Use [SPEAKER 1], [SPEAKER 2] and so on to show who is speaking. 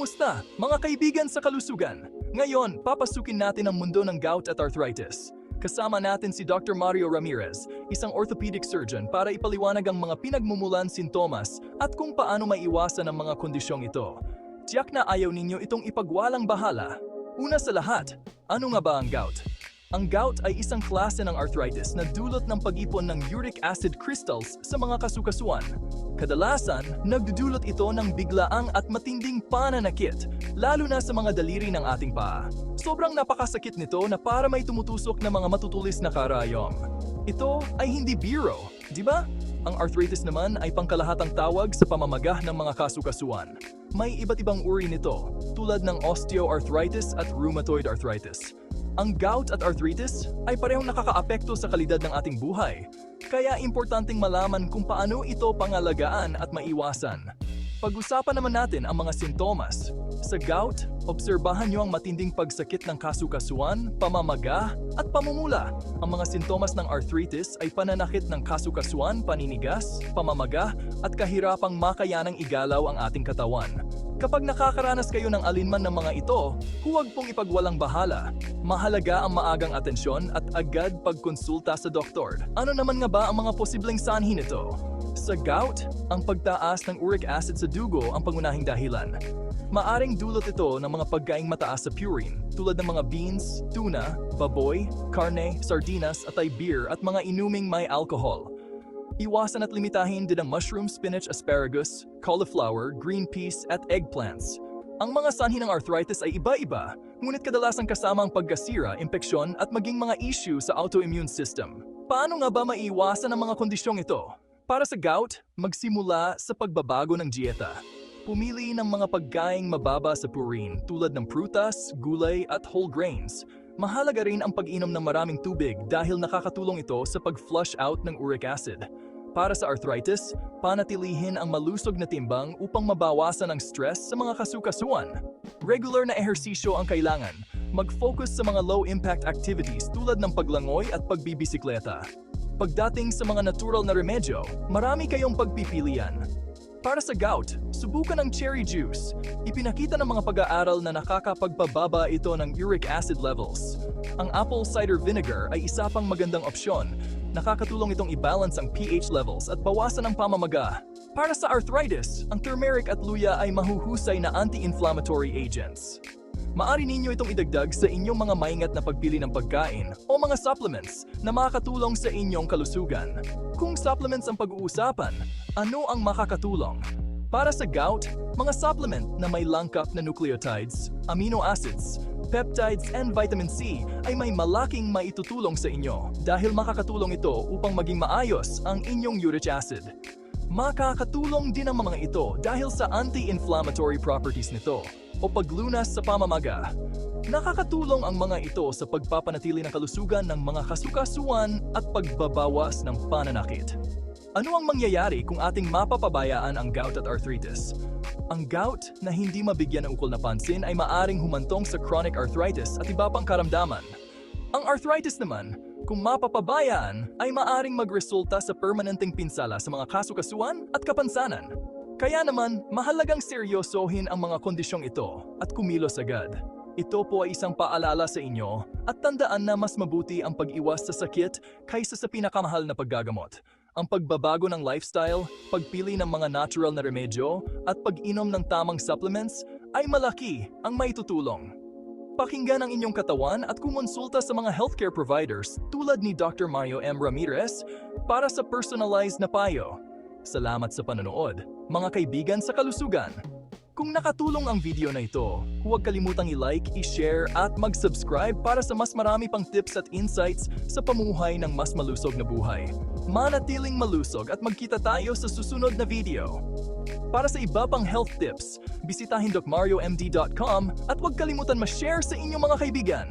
[SPEAKER 1] Kumusta, mga kaibigan sa kalusugan? Ngayon, papasukin natin ang mundo ng gout at arthritis. Kasama natin si Dr. Mario Ramirez, isang orthopedic surgeon para ipaliwanag ang mga pinagmumulan sintomas at kung paano maiwasan ang mga kondisyong ito. Tiyak na ayaw ninyo itong ipagwalang bahala. Una sa lahat, ano nga ba ang gout? Ang gout ay isang klase ng arthritis na dulot ng pag-ipon ng uric acid crystals sa mga kasukasuan. Kadalasan, nagdudulot ito ng biglaang at matinding pananakit, lalo na sa mga daliri ng ating paa. Sobrang napakasakit nito na para may tumutusok na mga matutulis na karayom. Ito ay hindi biro, di ba? Ang arthritis naman ay pangkalahatang tawag sa pamamagah ng mga kasukasuan. May iba't ibang uri nito, tulad ng osteoarthritis at rheumatoid arthritis. Ang gout at arthritis ay parehong nakakaapekto sa kalidad ng ating buhay, kaya importanteng malaman kung paano ito pangalagaan at maiwasan. Pag-usapan naman natin ang mga sintomas. Sa gout, obserbahan niyo ang matinding pagsakit ng kasukasuan, pamamaga, at pamumula. Ang mga sintomas ng arthritis ay pananakit ng kasukasuan, paninigas, pamamaga, at kahirapang makayanang igalaw ang ating katawan. Kapag nakakaranas kayo ng alinman ng mga ito, huwag pong ipagwalang bahala. Mahalaga ang maagang atensyon at agad pagkonsulta sa doktor. Ano naman nga ba ang mga posibleng sanhi nito? Sa gout, ang pagtaas ng uric acid sa dugo ang pangunahing dahilan. Maaring dulot ito ng mga pagkaing mataas sa purine tulad ng mga beans, tuna, baboy, karne, sardinas at ay beer at mga inuming may alcohol. Iwasan at limitahin din ang mushroom, spinach, asparagus, cauliflower, green peas at eggplants. Ang mga sanhi ng arthritis ay iba-iba, ngunit kadalasang kasama ang pagkasira, impeksyon at maging mga issue sa autoimmune system. Paano nga ba maiwasan ang mga kondisyong ito? Para sa gout, magsimula sa pagbabago ng dieta. Pumili ng mga pagkaing mababa sa purine tulad ng prutas, gulay at whole grains. Mahalaga rin ang pag-inom ng maraming tubig dahil nakakatulong ito sa pag-flush out ng uric acid. Para sa arthritis, panatilihin ang malusog na timbang upang mabawasan ang stress sa mga kasukasuan. Regular na ehersisyo ang kailangan. Mag-focus sa mga low-impact activities tulad ng paglangoy at pagbibisikleta. Pagdating sa mga natural na remedyo, marami kayong pagpipilian. Para sa gout, subukan ang cherry juice. Ipinakita ng mga pag-aaral na nakakapagpababa ito ng uric acid levels. Ang apple cider vinegar ay isa pang magandang opsyon. Nakakatulong itong i-balance ang pH levels at bawasan ang pamamaga. Para sa arthritis, ang turmeric at luya ay mahuhusay na anti-inflammatory agents. Maari ninyo itong idagdag sa inyong mga maingat na pagpili ng pagkain o mga supplements na makakatulong sa inyong kalusugan. Kung supplements ang pag-uusapan, ano ang makakatulong? Para sa gout, mga supplement na may langkap na nucleotides, amino acids, peptides and vitamin C ay may malaking maitutulong sa inyo dahil makakatulong ito upang maging maayos ang inyong uric acid. Makakatulong din ang mga ito dahil sa anti-inflammatory properties nito o paglunas sa pamamaga. Nakakatulong ang mga ito sa pagpapanatili ng kalusugan ng mga kasukasuan at pagbabawas ng pananakit. Ano ang mangyayari kung ating mapapabayaan ang gout at arthritis? Ang gout na hindi mabigyan ng ukol na pansin ay maaring humantong sa chronic arthritis at iba pang karamdaman. Ang arthritis naman, kung mapapabayaan, ay maaring magresulta sa permanenteng pinsala sa mga kasukasuan at kapansanan. Kaya naman, mahalagang seryosohin ang mga kondisyong ito at kumilos agad. Ito po ay isang paalala sa inyo at tandaan na mas mabuti ang pag-iwas sa sakit kaysa sa pinakamahal na paggagamot. Ang pagbabago ng lifestyle, pagpili ng mga natural na remedyo, at pag-inom ng tamang supplements ay malaki ang maitutulong. Pakinggan ang inyong katawan at kumonsulta sa mga healthcare providers tulad ni Dr. Mario M. Ramirez para sa personalized na payo. Salamat sa panonood, mga kaibigan sa kalusugan. Kung nakatulong ang video na ito, huwag kalimutang i-like, i-share at mag-subscribe para sa mas marami pang tips at insights sa pamuhay ng mas malusog na buhay. Manatiling malusog at magkita tayo sa susunod na video. Para sa iba pang health tips, bisitahin docmariomd.com at huwag kalimutan ma-share sa inyong mga kaibigan.